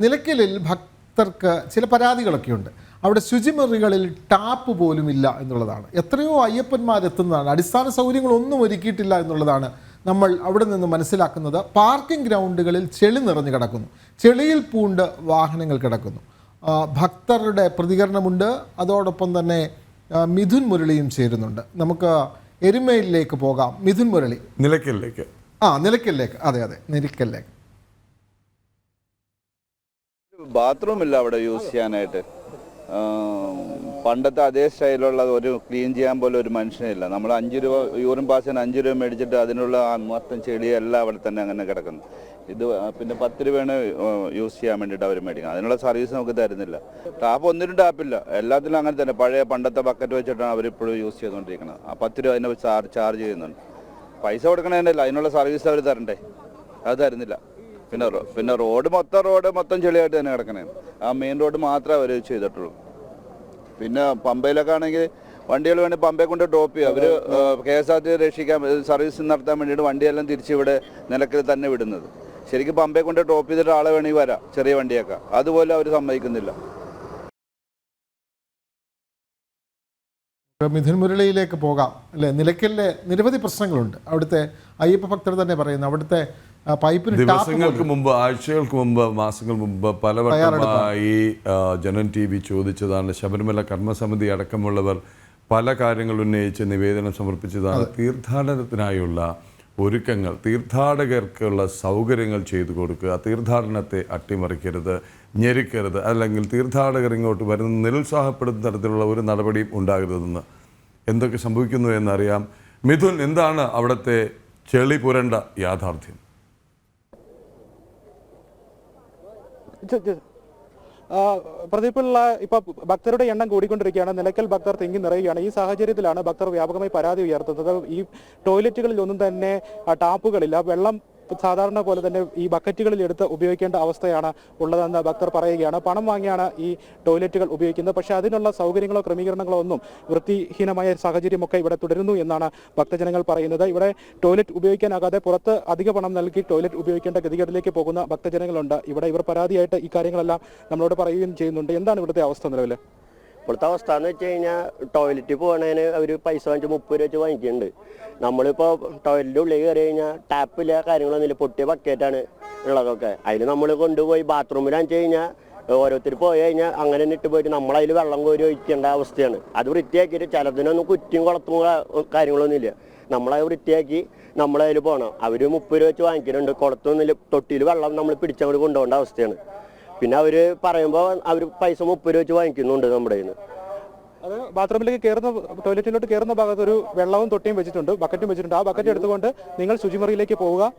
നിലയ്ക്കലിൽ ഭക്തർക്ക് ചില പരാതികളൊക്കെ ഉണ്ട്. അവിടെ ശുചിമുറികളിൽ ടാപ്പ് പോലും ഇല്ല എന്നുള്ളതാണ്. എത്രയോ അയ്യപ്പന്മാരെത്തുന്നതാണ് അടിസ്ഥാന സൗകര്യങ്ങളൊന്നും ഒരുക്കിയിട്ടില്ല എന്നുള്ളതാണ് നമ്മൾ അവിടെ നിന്ന് മനസ്സിലാക്കുന്നത്. പാർക്കിംഗ് ഗ്രൗണ്ടുകളിൽ ചെളി നിറഞ്ഞു കിടക്കുന്നു. ചെളിയിൽ പൂണ്ട് വാഹനങ്ങൾ കിടക്കുന്നു. ഭക്തരുടെ പ്രതികരണമുണ്ട്. അതോടൊപ്പം തന്നെ മിഥുൻ മുരളിയും ചേരുന്നുണ്ട്. നമുക്ക് എരുമയിലേക്ക് പോകാം. മിഥുൻ മുരളി. നിലയ്ക്കലിലേക്ക്. ആ നിലയ്ക്കലിലേക്ക്. അതെ അതെ. നിലയ്ക്കലിലേക്ക്. ബാത്റൂം ഇല്ല അവിടെ യൂസ് ചെയ്യാനായിട്ട്. പണ്ടത്തെ അതേ സ്റ്റൈലുള്ള ഒരു ക്ലീൻ ചെയ്യാൻ പോലും ഒരു മനുഷ്യനില്ല നമ്മൾ അഞ്ച് രൂപ യൂറിൻ പാസിന് അഞ്ച് രൂപ മേടിച്ചിട്ട് അതിനുള്ള മൊത്തം ചെളിയെല്ലാം അവിടെ തന്നെ അങ്ങനെ കിടക്കുന്നു. ഇത് പിന്നെ പത്ത് രൂപയാണ് യൂസ് ചെയ്യാൻ വേണ്ടിയിട്ട് അവർ മേടിക്കുന്നത്. അതിനുള്ള സർവീസ് നമുക്ക് തരുന്നില്ല. ടാപ്പ് ഒന്നിനും ടാപ്പില്ല എല്ലാത്തിലും അങ്ങനെ തന്നെ. പഴയ പണ്ടത്തെ ബക്കറ്റ് വെച്ചിട്ടാണ് അവരിപ്പോഴും യൂസ് ചെയ്തുകൊണ്ടിരിക്കുന്നത്. ആ പത്ത് രൂപ അതിനെ ചാർജ് ചെയ്യുന്നുണ്ട്. പൈസ കൊടുക്കണതിനല്ല അതിനുള്ള സർവീസ് അവർ തരണ്ടേ? അത് തരുന്നില്ല. പിന്നെ പിന്നെ റോഡ് മൊത്തം റോഡ് മൊത്തം ചെളിയായിട്ട് തന്നെ കിടക്കണേ. ആ മെയിൻ റോഡ് മാത്രമേ അവർ ചെയ്തിട്ടുള്ളൂ. പിന്നെ പമ്പയിലൊക്കെ ആണെങ്കിൽ വണ്ടികൾ വേണ്ടി പമ്പയെ കൊണ്ട് ഡ്രോപ്പ് ചെയ്യും. അവർ കെ എസ് ആർ ടി രക്ഷിക്കാൻ സർവീസ് നടത്താൻ വേണ്ടിയിട്ട് വണ്ടിയെല്ലാം തിരിച്ച് ഇവിടെ നിലക്കിൽ തന്നെ വിടുന്നത്. ശരിക്കും പമ്പയെ കൊണ്ട് ഡ്രോപ്പ് ചെയ്തിട്ട് ആളെ വേണമെങ്കിൽ വരാം ചെറിയ വണ്ടിയൊക്കെ. അതുപോലെ അവർ സമ്മതിക്കുന്നില്ല. മിഥുൻ മുരളിയിലേക്ക് പോകാം. അല്ലേ? നിലയ്ക്കലിലെ നിരവധി പ്രശ്നങ്ങളുണ്ട്. അവിടുത്തെ അയ്യപ്പ ഭക്തർ തന്നെ പറയുന്നു. അവിടുത്തെ പൈപ്പിന് ദിവസങ്ങൾക്ക് മുമ്പ് ആഴ്ചകൾക്ക് മുമ്പ് മാസങ്ങൾ മുമ്പ് പലവട്ടമായി ജനൻ ടി വി ചോദിച്ചതാണ്. ശബരിമല കർമ്മസമിതി അടക്കമുള്ളവർ പല കാര്യങ്ങൾ ഉന്നയിച്ച് നിവേദനം സമർപ്പിച്ചതാണ്. തീർത്ഥാടനത്തിനായുള്ള ഒരുക്കങ്ങൾ തീർത്ഥാടകർക്കുള്ള സൗകര്യങ്ങൾ ചെയ്തു കൊടുക്കുക. തീർത്ഥാടനത്തെ അട്ടിമറിക്കരുത് ഞെരുക്കരുത്. അല്ലെങ്കിൽ തീർത്ഥാടകർ ഇങ്ങോട്ട് വരുന്ന നിരുത്സാഹപ്പെടുന്ന തരത്തിലുള്ള ഒരു നടപടിയും ഉണ്ടാകരുതെന്ന് എന്തൊക്കെ സംഭവിക്കുന്നു എന്നറിയാം. മിഥുൻ എന്താണ് അവിടുത്തെ ചെളി പുരണ്ട യാഥാർത്ഥ്യം? പ്രദീപിലുള്ള ഇപ്പൊ ഭക്തരുടെ എണ്ണം കൂടിക്കൊണ്ടിരിക്കുകയാണ്. നിലയ്ക്കൽ ഭക്തർ തിങ്ങി നിറയുകയാണ്. ഈ സാഹചര്യത്തിലാണ് ഭക്തർ വ്യാപകമായി പരാതി ഉയർത്തുന്നത്. ഈ ടോയ്ലറ്റുകളിൽ ഒന്നും തന്നെ ടാപ്പുകളില്ല. വെള്ളം സാധാരണ പോലെ തന്നെ ഈ ബക്കറ്റുകളിൽ എടുത്ത് ഉപയോഗിക്കേണ്ട അവസ്ഥയാണ് ഉള്ളതെന്ന് ഭക്തർ പറയുകയാണ്. പണം വാങ്ങിയാണ് ഈ ടോയ്ലറ്റുകൾ ഉപയോഗിക്കുന്നത്. പക്ഷേ അതിനുള്ള സൗകര്യങ്ങളോ ക്രമീകരണങ്ങളോ ഒന്നും വൃത്തിഹീനമായ സാഹചര്യമൊക്കെ ഇവിടെ തുടരുന്നു എന്നാണ് ഭക്തജനങ്ങൾ പറയുന്നത്. ഇവിടെ ടോയ്ലറ്റ് ഉപയോഗിക്കാനാകാതെ പുറത്ത് അധിക പണം നൽകി ടോയ്ലറ്റ് ഉപയോഗിക്കേണ്ട ഗതികേടിലേക്ക് പോകുന്ന ഭക്തജനങ്ങളുണ്ട്. ഇവിടെ ഇവർ പരാതിയായിട്ട് ഈ കാര്യങ്ങളെല്ലാം നമ്മളോട് പറയുകയും ചെയ്യുന്നുണ്ട്. എന്താണ് ഇവിടുത്തെ അവസ്ഥ നിലവിൽ ഇപ്പോഴത്തെ അവസ്ഥ എന്ന് വെച്ച് കഴിഞ്ഞാൽ ടോയ്ലറ്റിൽ പോകണതിന് അവർ പൈസ വാങ്ങിച്ച് മുപ്പത് രൂപ വെച്ച് വാങ്ങിക്കുന്നുണ്ട്. നമ്മളിപ്പോൾ ടോയ്ലറ്റിന്റെ ഉള്ളിൽ കയറി കഴിഞ്ഞാൽ ടാപ്പില്ല കാര്യങ്ങളൊന്നുമില്ല പൊട്ടിയ ബക്കറ്റാണ് ഉള്ളതൊക്കെ. അതിൽ നമ്മൾ കൊണ്ടുപോയി ബാത്റൂമിൽ വെച്ച് കഴിഞ്ഞാൽ ഓരോരുത്തർ പോയി കഴിഞ്ഞാൽ അങ്ങനെ തന്നെ ഇട്ട് പോയിട്ട് നമ്മളതിൽ വെള്ളം കോരി ഒഴിക്കേണ്ട അവസ്ഥയാണ്. അത് വൃത്തിയാക്കിയിട്ട് ചിലതിനൊന്നും കുറ്റിയും കുളത്തും കാര്യങ്ങളൊന്നും കാര്യങ്ങളൊന്നുമില്ല നമ്മളത് വൃത്തിയാക്കി നമ്മളതിൽ പോകണം അവർ മുപ്പത് രൂപ വെച്ച് വാങ്ങിക്കുന്നുണ്ട്. കുളത്തൊന്നും തൊട്ടിയിൽ വെള്ളം നമ്മൾ പിടിച്ചങ്ങോട്ട് കൊണ്ടുപോകേണ്ട അവസ്ഥയാണ്. പിന്നെ അവർ പറയുമ്പോൾ അവർ പൈസ മുപ്പത് രൂപ വെച്ച് വാങ്ങിക്കുന്നുണ്ട് നമ്മുടെ കയ്യിൽ നിന്ന് അത് ബാത്റൂമിലേക്ക് കയറുന്ന ടോയ്ലറ്റിലോട്ട് കയറുന്ന ഭാഗത്ത് ഒരു വെള്ളവും തൊട്ടിയും വെച്ചിട്ടുണ്ട് ബക്കറ്റും വെച്ചിട്ടുണ്ട്. ആ ബക്കറ്റ് എടുത്തുകൊണ്ട് നിങ്ങൾ ശുചിമുറിയിലേക്ക് പോവുക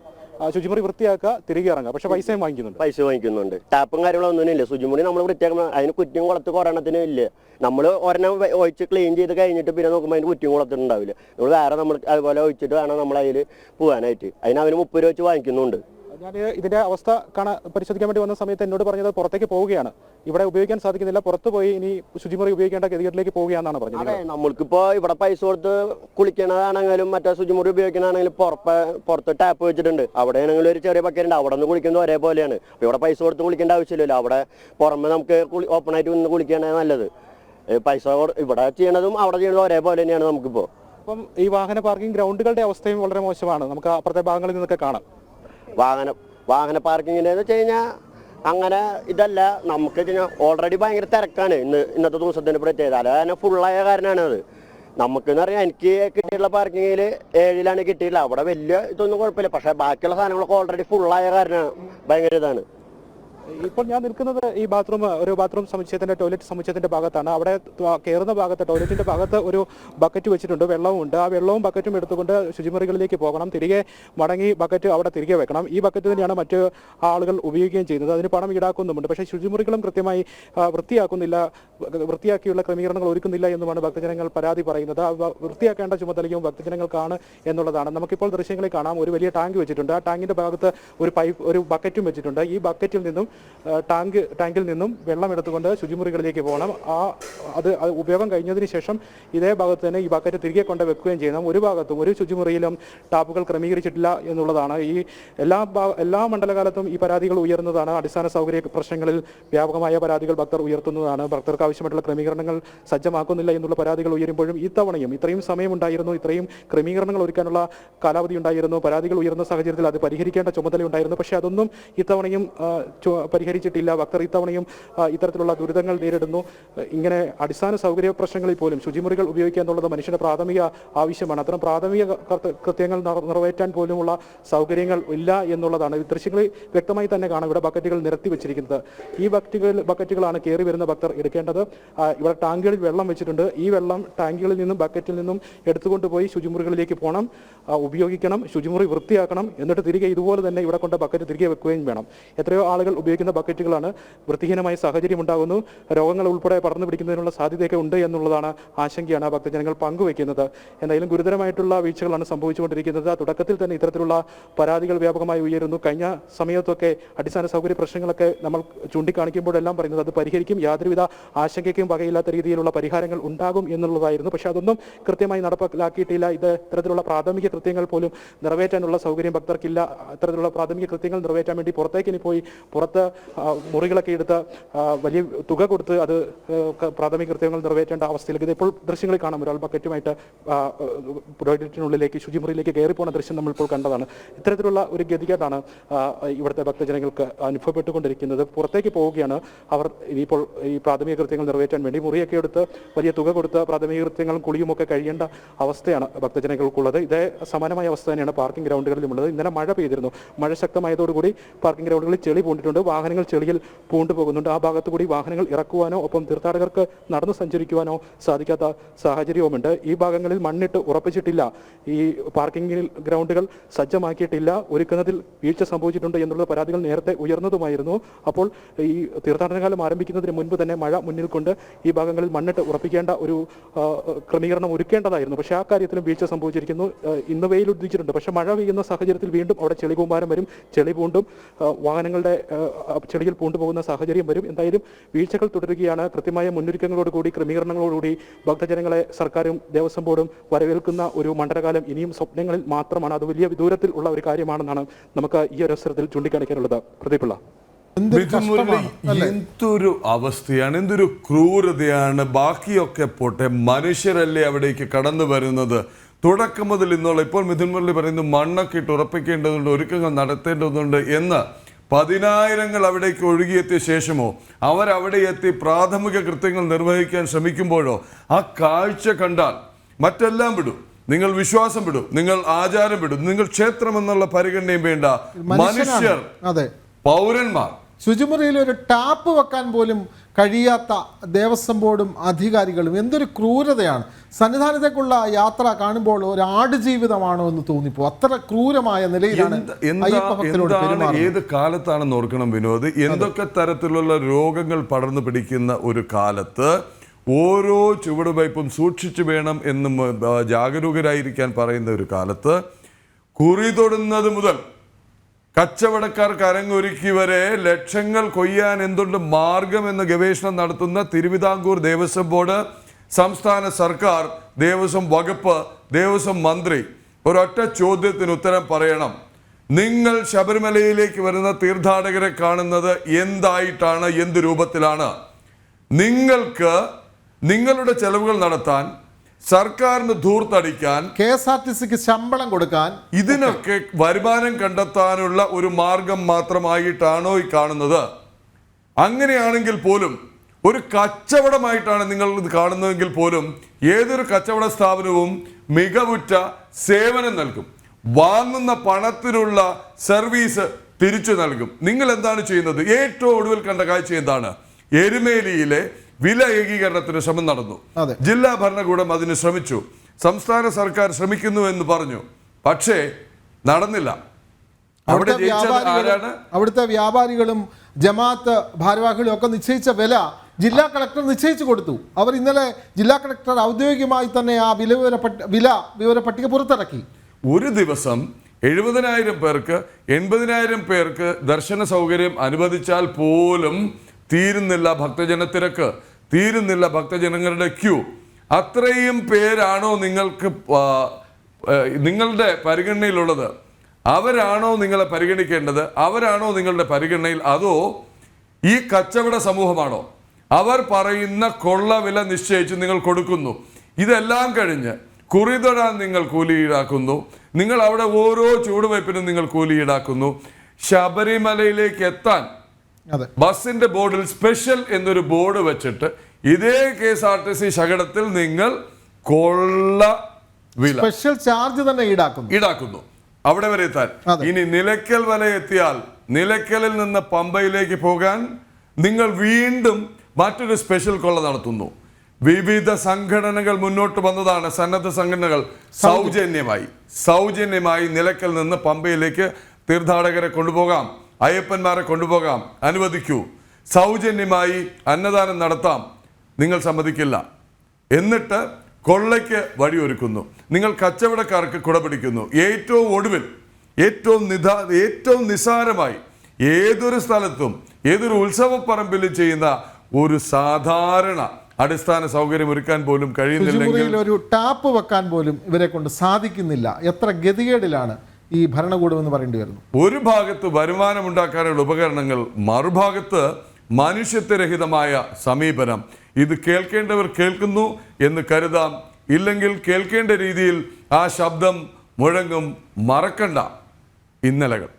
ശുചിമുറി വൃത്തിയാക്കുക തിരികെ ഇറങ്ങുക. പക്ഷെ പൈസയും വാങ്ങിക്കുന്നുണ്ട്. പൈസ വാങ്ങിക്കുന്നുണ്ട്. ടാപ്പും കാര്യങ്ങളൊന്നും ഇല്ല. ശുചിമുറി നമ്മൾ വൃത്തിയാക്കണം അതിന് കുറ്റിയും കുളത്ത് കൊറോണത്തിനും ഇല്ല. നമ്മൾ ഒരെണ്ണം ഒഴിച്ച് ക്ലീൻ ചെയ്ത് കഴിഞ്ഞിട്ട് പിന്നെ നോക്കുമ്പോൾ അതിന് കുറ്റിയും കുളത്തിനുണ്ടാവില്ല നമ്മൾ വേറെ നമ്മൾ അതുപോലെ ഒഴിച്ചിട്ട് വേണം നമ്മൾ അതിൽ പോകാനായിട്ട് അതിന് അവന് മുപ്പത് രൂപ വെച്ച് വാങ്ങിക്കുന്നുണ്ട്. ഞാൻ ഇതിന്റെ അവസ്ഥ കാണാൻ പരിശോധിക്കാൻ വേണ്ടി വന്ന സമയത്ത് എന്നോട് പറഞ്ഞത് പുറത്തേക്ക് പോവുകയാണ്. ഇവിടെ ഉപയോഗിക്കാൻ സാധിക്കുന്നില്ല പുറത്ത് പോയി ഇനി ശുചിമുറി ഉപയോഗിക്കേണ്ട ഗതികേട്ടിലേക്ക് പോവുകയാണെന്നാണ് പറഞ്ഞത് അതെ നമ്മൾക്കിപ്പോ ഇവിടെ പൈസ കൊടുത്ത് കുളിക്കണതാണെങ്കിലും മറ്റേ ശുചിമുറി ഉപയോഗിക്കണതാണെങ്കിലും പുറത്ത് പുറത്ത് ടാപ്പ് വെച്ചിട്ടുണ്ട്. അവിടെ ആണെങ്കിലും ഒരു ചെറിയ പക്കറ്റ് ഉണ്ട്. അവിടെ നിന്ന് കുളിക്കുന്നത് ഒരേപോലെയാണ്. അപ്പൊ ഇവിടെ പൈസ കൊടുത്ത് കുളിക്കേണ്ട ആവശ്യമില്ലല്ലോ. അവിടെ പുറമെ നമുക്ക് ഓപ്പൺ ആയിട്ട് നിന്ന് കുളിക്കുകയാണ് നല്ലത്. പൈസ ഇവിടെ ചെയ്യണതും അവിടെ ചെയ്യണതും ഒരേപോലെ തന്നെയാണ് നമുക്കിപ്പോ. അപ്പം ഈ വാഹന പാർക്കിംഗ് ഗ്രൗണ്ടുകളുടെ അവസ്ഥയും വളരെ മോശമാണ്. നമുക്ക് അപ്പുറത്തെ ഭാഗങ്ങളിൽ നിന്നൊക്കെ കാണാം. വാഹന വാഹന പാർക്കിങ്ങിന്റെ വെച്ച് കഴിഞ്ഞാൽ അങ്ങനെ ഇതല്ല. നമുക്ക് ഓൾറെഡി ഭയങ്കര തിരക്കാണ്. ഇന്ന് ഇന്നത്തെ ദിവസത്തിന് പ്രത്യേകത. അത് തന്നെ ഫുള്ളായ കാരണമാണ് അത്. നമുക്കെന്ന് പറയാം എനിക്ക് കിട്ടിയിട്ടുള്ള പാർക്കിങ്ങിൽ ഏഴിലാണ് കിട്ടിയില്ല അവിടെ വലിയ ഇതൊന്നും കുഴപ്പമില്ല. പക്ഷേ ബാക്കിയുള്ള സാധനങ്ങളൊക്കെ ഓൾറെഡി ഫുള്ളായ കാരണമാണ് ഭയങ്കര ഇതാണ്. ഇപ്പോൾ ഞാൻ നിൽക്കുന്നത് ഈ ബാത്റൂം ഒരു ബാത്റൂം സമുച്ചയത്തിന്റെ ടോയ്ലറ്റ് സമുച്ചയത്തിന്റെ ഭാഗത്താണ്. അവിടെ കയറുന്ന ഭാഗത്ത് ടോയ്ലറ്റിന്റെ ഭാഗത്ത് ഒരു ബക്കറ്റ് വെച്ചിട്ടുണ്ട് വെള്ളവും ഉണ്ട് ആ വെള്ളവും ബക്കറ്റും എടുത്തുകൊണ്ട് ശുചിമുറികളിലേക്ക് പോകണം. തിരികെ മടങ്ങി ബക്കറ്റ് അവിടെ തിരികെ വെക്കണം. ഈ ബക്കറ്റ് തന്നെയാണ് മറ്റ് ആളുകൾ ഉപയോഗിക്കുകയും ചെയ്യുന്നത്. അതിന് പണം ഈടാക്കുന്നുമുണ്ട്. പക്ഷേ ശുചിമുറികളും കൃത്യമായി വൃത്തിയാക്കുന്നില്ല. വൃത്തിയാക്കിയുള്ള ക്രമീകരണങ്ങൾ ഒരുക്കുന്നില്ല എന്നുമാണ് ഭക്തജനങ്ങൾ പരാതി പറയുന്നത്. വൃത്തിയാക്കേണ്ട ചുമതലയും ഭക്തജനങ്ങൾക്കാണ് എന്നുള്ളതാണ്. നമുക്കിപ്പോൾ ദൃശ്യങ്ങളിൽ കാണാം. ഒരു വലിയ ടാങ്ക് വെച്ചിട്ടുണ്ട്. ആ ടാങ്കിന്റെ ഭാഗത്ത് ഒരു പൈപ്പ് ഒരു ബക്കറ്റും വെച്ചിട്ടുണ്ട്. ഈ ബക്കറ്റിൽ നിന്നും ടാങ്ക് ടാങ്കിൽ നിന്നും വെള്ളം എടുത്തുകൊണ്ട് ശുചിമുറികളിലേക്ക് പോകണം. ആ അത് ഉപയോഗം കഴിഞ്ഞതിന് ശേഷം ഇതേ ഭാഗത്ത് തന്നെ ഈ ബക്കറ്റ് തിരികെ കൊണ്ട് വെക്കുകയും ചെയ്യണം. ഒരു ഭാഗത്തും ഒരു ശുചിമുറിയിലും ടാപ്പുകൾ ക്രമീകരിച്ചിട്ടില്ല എന്നുള്ളതാണ്. ഈ എല്ലാ എല്ലാ മണ്ഡലകാലത്തും ഈ പരാതികൾ ഉയർന്നതാണ്. അടിസ്ഥാന സൗകര്യ പ്രശ്നങ്ങളിൽ വ്യാപകമായ പരാതികൾ ഭക്തർ ഉയർത്തുന്നതാണ്. ഭക്തർക്ക് ആവശ്യമായിട്ടുള്ള ക്രമീകരണങ്ങൾ സജ്ജമാക്കുന്നില്ല എന്നുള്ള പരാതികൾ ഉയരുമ്പോഴും ഇത്തവണയും ഇത്രയും സമയമുണ്ടായിരുന്നു ഇത്രയും ക്രമീകരണങ്ങൾ ഒരുക്കാനുള്ള കാലാവധി ഉണ്ടായിരുന്നു. പരാതികൾ ഉയർന്ന സാഹചര്യത്തിൽ അത് പരിഹരിക്കേണ്ട ചുമതലയുണ്ടായിരുന്നു പക്ഷേ അതൊന്നും ഇത്തവണയും പരിഹരിച്ചിട്ടില്ല. ഭക്തർ ഇത്തവണയും ഇത്തരത്തിലുള്ള ദുരിതങ്ങൾ നേരിടുന്നു. ഇങ്ങനെ അടിസ്ഥാന സൗകര്യ പ്രശ്നങ്ങളിൽ പോലും ശുചിമുറികൾ ഉപയോഗിക്കുക എന്നുള്ളത് മനുഷ്യന്റെ പ്രാഥമിക ആവശ്യമാണ്. അത്തരം പ്രാഥമിക കൃത്യങ്ങൾ നിറ- നിറവേറ്റാൻ പോലുമുള്ള സൗകര്യങ്ങൾ ഇല്ല എന്നുള്ളതാണ്. ദൃശ്യങ്ങളിൽ വ്യക്തമായി തന്നെ കാണാം ഇവിടെ ബക്കറ്റുകൾ നിരത്തി വെച്ചിരിക്കുന്നത്. ഈ ബക്കറ്റുകൾ ബക്കറ്റുകളാണ് കയറി വരുന്ന ഭക്തർ എടുക്കേണ്ടത്. ഇവിടെ ടാങ്കുകളിൽ വെള്ളം വെച്ചിട്ടുണ്ട്. ഈ വെള്ളം ടാങ്കുകളിൽ നിന്നും ബക്കറ്റിൽ നിന്നും എടുത്തുകൊണ്ട് പോയി ശുചിമുറികളിലേക്ക് പോകണം. ഉപയോഗിക്കണം ശുചിമുറി വൃത്തിയാക്കണം. എന്നിട്ട് തിരികെ ഇതുപോലെ തന്നെ ഇവിടെ കൊണ്ട് ബക്കറ്റ് തിരികെ വെക്കുകയും വേണം. എത്രയോ ആളുകൾ ഉപയോഗിക്കുന്ന ബക്കറ്റുകളാണ് വൃത്തിഹീനമായ സാഹചര്യം ഉണ്ടാകുന്നു. രോഗങ്ങൾ ഉൾപ്പെടെ പടർന്നു പിടിക്കുന്നതിനുള്ള സാധ്യതയൊക്കെ ഉണ്ട് എന്നുള്ളതാണ് ആശങ്കയാണ് ആ ഭക്തജനങ്ങൾ പങ്കുവെക്കുന്നത്. എന്തായാലും ഗുരുതരമായിട്ടുള്ള വീഴ്ചകളാണ് സംഭവിച്ചുകൊണ്ടിരിക്കുന്നത്. തുടക്കത്തിൽ തന്നെ ഇത്തരത്തിലുള്ള പരാതികൾ വ്യാപകമായി ഉയരുന്നു. കഴിഞ്ഞ സമയത്തൊക്കെ അടിസ്ഥാന സൗകര്യ പ്രശ്നങ്ങളൊക്കെ നമ്മൾ ചൂണ്ടിക്കാണിക്കുമ്പോഴെല്ലാം പറയുന്നത് അത് പരിഹരിക്കും. യാതൊരുവിധ ആശങ്കയ്ക്കും വകയില്ലാത്ത രീതിയിലുള്ള പരിഹാരങ്ങൾ ഉണ്ടാകും എന്നുള്ളതായിരുന്നു. പക്ഷേ അതൊന്നും കൃത്യമായി നടപ്പിലാക്കിയിട്ടില്ല. ഇത് ഇത്തരത്തിലുള്ള പ്രാഥമിക കൃത്യങ്ങൾ പോലും നിറവേറ്റാനുള്ള സൗകര്യം ഭക്തർക്കില്ല. ഇത്തരത്തിലുള്ള പ്രാഥമിക കൃത്യങ്ങൾ നിറവേറ്റാൻ വേണ്ടി പുറത്തേക്ക് ഇനി പോയി പുറത്ത് ആ, മുറികളൊക്കെ എടുത്ത് വലിയ തുക കൊടുത്ത് അത് പ്രാഥമിക കൃത്യങ്ങൾ നിറവേറ്റേണ്ട അവസ്ഥയിലേക്ക് ഇപ്പോൾ ദൃശ്യങ്ങളിൽ കാണാം. ഒരാൾ ബക്കറ്റുമായിട്ട് ടോയ്ലറ്റിനുള്ളിലേക്ക് ശുചിമുറിയിലേക്ക് കയറി പോകുന്ന ദൃശ്യം നമ്മൾ ഇപ്പോൾ കണ്ടതാണ്. ഇത്തരത്തിലുള്ള ഒരു ഗതികേടാണ് ഇവിടുത്തെ ഭക്തജനങ്ങൾക്ക് അനുഭവപ്പെട്ടുകൊണ്ടിരിക്കുന്നത്. പുറത്തേക്ക് പോവുകയാണ്. അവർ ഇനിയിപ്പോൾ ഈ പ്രാഥമിക കൃത്യങ്ങൾ നിറവേറ്റാൻ വേണ്ടി മുറിയൊക്കെ എടുത്ത് വലിയ തുക കൊടുത്ത് പ്രാഥമിക കൃത്യങ്ങളും കുളിയുമൊക്കെ കഴിയേണ്ട അവസ്ഥയാണ് ഭക്തജനങ്ങൾക്കുള്ളത്. ഇതേ സമാനമായ അവസ്ഥ തന്നെയാണ് പാർക്കിംഗ് ഗ്രൗണ്ടുകളിലുമുള്ളത്. ഇന്നലെ മഴ പെയ്തിരുന്നു. മഴ ശക്തമായതോടുകൂടി പാർക്കിംഗ് ഗ്രൗണ്ടുകളിൽ ചെളി പൂണ്ടിട്ടുണ്ട്. വാഹനങ്ങൾ ചെളിയിൽ പൂണ്ടു പോകുന്നുണ്ട് ആ ഭാഗത്തു കൂടി വാഹനങ്ങൾ ഇറക്കുവാനോ ഒപ്പം തീർത്ഥാടകർക്ക് നടന്നു സഞ്ചരിക്കുവാനോ സാധിക്കാത്ത സാഹചര്യവുമുണ്ട്. ഈ ഭാഗങ്ങളിൽ മണ്ണിട്ട് ഉറപ്പിച്ചിട്ടില്ല. ഈ പാർക്കിംഗിൽ ഗ്രൗണ്ടുകൾ സജ്ജമാക്കിയിട്ടില്ല. ഒരുക്കുന്നതിൽ വീഴ്ച സംഭവിച്ചിട്ടുണ്ട് എന്നുള്ള പരാതികൾ നേരത്തെ ഉയർന്നതുമായിരുന്നു. അപ്പോൾ ഈ തീർത്ഥാടന കാലം ആരംഭിക്കുന്നതിന് മുൻപ് തന്നെ മഴ മുന്നിൽ കൊണ്ട് ഈ ഭാഗങ്ങളിൽ മണ്ണിട്ട് ഉറപ്പിക്കേണ്ട ഒരു ക്രമീകരണം ഒരുക്കേണ്ടതായിരുന്നു. പക്ഷേ ആ കാര്യത്തിലും വീഴ്ച സംഭവിച്ചിരിക്കുന്നു. ഇന്ന് വെയിൽ ഉദിച്ചിട്ടുണ്ട് പക്ഷേ മഴ പെയ്യുന്ന സാഹചര്യത്തിൽ വീണ്ടും അവിടെ ചെളി കൂമ്പാരം വരും. ചെളി പൂണ്ടും വാഹനങ്ങളുടെ ചെളിയിൽ പൂണ്ടുപോകുന്ന സാഹചര്യം വരും. എന്തായാലും വീഴ്ചകൾ തുടരുകയാണ്. കൃത്യമായ മുന്നൊരുക്കങ്ങളോടുകൂടി ക്രമീകരണങ്ങളോടുകൂടി ഭക്തജനങ്ങളെ സർക്കാരും ദേവസ്വം ബോർഡും വരവേൽക്കുന്ന ഒരു മണ്ഡലകാലം ഇനിയും സ്വപ്നങ്ങളിൽ മാത്രമാണ്. അത് വലിയ വിദൂരത്തിൽ ഉള്ള ഒരു കാര്യമാണെന്നാണ് നമുക്ക് ഈ ഒരു അവസരത്തിൽ ചൂണ്ടിക്കാണിക്കാനുള്ളത്. പ്രദീപിള്ള എന്തൊരു അവസ്ഥയാണ് എന്തൊരു ക്രൂരതയാണ്. ബാക്കിയൊക്കെ പോട്ടെ മനുഷ്യരല്ലേ അവിടേക്ക് കടന്നു വരുന്നത്? തുടക്കം മുതൽ ഇന്നുള്ള ഇപ്പോൾ മിഥുൻ മുരളി പറയുന്നു മണ്ണൊക്കെ ഇട്ട് ഉറപ്പിക്കേണ്ടതുണ്ട് ഒരുക്കങ്ങൾ നടത്തേണ്ടതുണ്ട് എന്ന്. പതിനായിരങ്ങൾ അവിടേക്ക് ഒഴുകിയെത്തിയ ശേഷമോ അവരവിടെ എത്തി പ്രാഥമിക കൃത്യങ്ങൾ നിർവഹിക്കാൻ ശ്രമിക്കുമ്പോഴോ ആ കാഴ്ച കണ്ടാൽ മറ്റെല്ലാം വിടും. നിങ്ങൾ വിശ്വാസം വിടും നിങ്ങൾ ആചാരം വിടും നിങ്ങൾ ക്ഷേത്രം എന്നുള്ള പരിഗണനയും വേണ്ട. മനുഷ്യർ അതെ. പൗരന്മാർ. ശുചിമുറിയിൽ ഒരു ടാപ്പ് വെക്കാൻ പോലും കഴിയാത്ത ദേവസ്വം ബോർഡും അധികാരികളും എന്തൊരു ക്രൂരതയാണ്. സന്നിധാനത്തേക്കുള്ള യാത്ര കാണുമ്പോൾ ഒരു ആട് ജീവിതമാണോ എന്ന് തോന്നിപ്പോ. അത്ര ക്രൂരമായ നിലയിലാണ് ഏത് കാലത്താണെന്ന് ഓർക്കണം വിനോദ്. എന്തൊക്കെ തരത്തിലുള്ള രോഗങ്ങൾ പടർന്നു പിടിക്കുന്ന ഒരു കാലത്ത് ഓരോ ചുവടുവയ്പും സൂക്ഷിച്ചു വേണം എന്നും ജാഗരൂകരായിരിക്കാൻ പറയുന്ന ഒരു കാലത്ത് കുറി തൊടുന്നത് മുതൽ കച്ചവടക്കാർക്ക് അരങ്ങൊരുക്കി വരെ ലക്ഷങ്ങൾ കൊയ്യാൻ എന്തുണ്ട് മാർഗം എന്ന ഗവേഷണം നടത്തുന്ന തിരുവിതാംകൂർ ദേവസ്വം ബോർഡ് സംസ്ഥാന സർക്കാർ ദേവസ്വം വകുപ്പ് ദേവസ്വം മന്ത്രി. ഒരൊറ്റ ചോദ്യത്തിന് ഉത്തരം പറയണം. നിങ്ങൾ ശബരിമലയിലേക്ക് വരുന്ന തീർത്ഥാടകരെ കാണുന്നത് എന്തായിട്ടാണ് എന്ത് രൂപത്തിലാണ്? നിങ്ങൾക്ക് നിങ്ങളുടെ ചെലവുകൾ നടത്താൻ സർക്കാരിന് ധൂർത്തടിക്കാൻ കെ എസ് ആർ ടി സിക്ക് ശമ്പളം കൊടുക്കാൻ ഇതിനൊക്കെ വരുമാനം കണ്ടെത്താനുള്ള ഒരു മാർഗം മാത്രമായിട്ടാണോ ഈ കാണുന്നത്? അങ്ങനെയാണെങ്കിൽ പോലും ഒരു കച്ചവടമായിട്ടാണ് നിങ്ങൾ ഇത് കാണുന്നതെങ്കിൽ പോലും ഏതൊരു കച്ചവട സ്ഥാപനവും മികവുറ്റ സേവനം നൽകും. വാങ്ങുന്ന പണത്തിനുള്ള സർവീസ് തിരിച്ചു നൽകും. നിങ്ങൾ എന്താണ് ചെയ്യുന്നത്? ഏറ്റവും ഒടുവിൽ കണ്ട കാഴ്ച എന്താണ്? എരുമേലിയിലെ വില ഏകീകരണത്തിന് ശ്രമം നടന്നു. ജില്ലാ ഭരണകൂടം അതിന് ശ്രമിച്ചു. സംസ്ഥാന സർക്കാർ ശ്രമിക്കുന്നു എന്ന് പറഞ്ഞു. പക്ഷേ നടന്നില്ല. അവിടെ അവിടുത്തെ ആരാണ്? വ്യാപാരികളും ജമാഅത്ത് ഭാരവാഹികളും ഒക്കെ നിശ്ചയിച്ച വില ജില്ലാ കളക്ടർ നിശ്ചയിച്ചു കൊടുത്തു. അവർ ഇന്നലെ ജില്ലാ കളക്ടർ ഔദ്യോഗികമായി തന്നെ ആ വില വിവര വില വിവര പട്ടിക പുറത്തിറക്കി. ഒരു ദിവസം എഴുപതിനായിരം പേർക്ക് എൺപതിനായിരം പേർക്ക് ദർശന സൗകര്യം അനുവദിച്ചാൽ പോലും തീരുന്നില്ല ഭക്തജന തിരക്ക് തീരുന്നില്ല ഭക്തജനങ്ങളുടെ ക്യൂ. അത്രയും പേരാണോ നിങ്ങൾക്ക് നിങ്ങളുടെ പരിഗണനയിലുള്ളത്? അവരാണോ നിങ്ങളെ പരിഗണിക്കേണ്ടത്? അവരാണോ നിങ്ങളുടെ പരിഗണനയിൽ? അതോ ഈ കച്ചവട സമൂഹമാണോ? അവർ പറയുന്ന കൊള്ള വില നിശ്ചയിച്ച് നിങ്ങൾ കൊടുക്കുന്നു. ഇതെല്ലാം കഴിഞ്ഞ് കുറിതൊടാൻ നിങ്ങൾ കൂലി ഈടാക്കുന്നു നിങ്ങൾ അവിടെ ഓരോ ചൂടുവയ്പ്പിനും നിങ്ങൾ കൂലി ഈടാക്കുന്നു ശബരിമലയിലേക്ക് എത്താൻ ബസിന്റെ ബോർഡിൽ സ്പെഷ്യൽ എന്നൊരു ബോർഡ് വെച്ചിട്ട് ഇതേ K S R T C ശകടത്തിൽ നിങ്ങൾ കൊള്ള വില സ്പെഷ്യൽ ചാർജ് തന്നെ ഈടാക്കുന്നു. ഈടാക്കുന്നു. അവിടെ വരെ എത്താൻ. ഇനി നിലയ്ക്കൽ വരെ എത്തിയാൽ നിലയ്ക്കലിൽ നിന്ന് പമ്പയിലേക്ക് പോകാൻ നിങ്ങൾ വീണ്ടും മറ്റൊരു സ്പെഷ്യൽ കൊള്ള നടത്തുന്നു. വിവിധ സംഘടനകൾ മുന്നോട്ട് വന്നതാണ്. സന്നദ്ധ സംഘടനകൾ സൗജന്യമായി സൗജന്യമായി നിലയ്ക്കൽ നിന്ന് പമ്പയിലേക്ക് തീർത്ഥാടകരെ കൊണ്ടുപോകാം. അയ്യപ്പന്മാരെ കൊണ്ടുപോകാം. അനുവദിക്കൂ. സൗജന്യമായി അന്നദാനം നടത്താം. നിങ്ങൾ സമ്മതിക്കില്ല. എന്നിട്ട് കൊള്ളയ്ക്ക് വഴിയൊരുക്കുന്നു. നിങ്ങൾ കച്ചവടക്കാർക്ക് കുടപിടിക്കുന്നു ഏറ്റവും ഒടുവിൽ ഏറ്റവും നിധാ ഏറ്റവും നിസാരമായി ഏതൊരു സ്ഥലത്തും ഏതൊരു ഉത്സവപ്പറമ്പിലും ചെയ്യുന്ന ഒരു സാധാരണ അടിസ്ഥാന സൗകര്യം ഒരുക്കാൻ പോലും കഴിയുന്നില്ലെങ്കിൽ ഒരു ടാപ്പ് വെക്കാൻ പോലും ഇവരെ കൊണ്ട് സാധിക്കുന്നില്ല. എത്ര ഗതികേടിലാണ്. ഈ ഭരണകൂടം എന്ന് പറയേണ്ടി വരുന്നു. ഒരു ഭാഗത്ത് വരുമാനമുണ്ടാക്കാനുള്ള ഉപകരണങ്ങൾ മറുഭാഗത്ത് മനുഷ്യത്വരഹിതമായ സമീപനം. ഇത് കേൾക്കേണ്ടവർ കേൾക്കുന്നു എന്ന് കരുതാം. ഇല്ലെങ്കിൽ കേൾക്കേണ്ട രീതിയിൽ ആ ശബ്ദം മുഴങ്ങും മറക്കണ്ട ഇന്നലകൾ.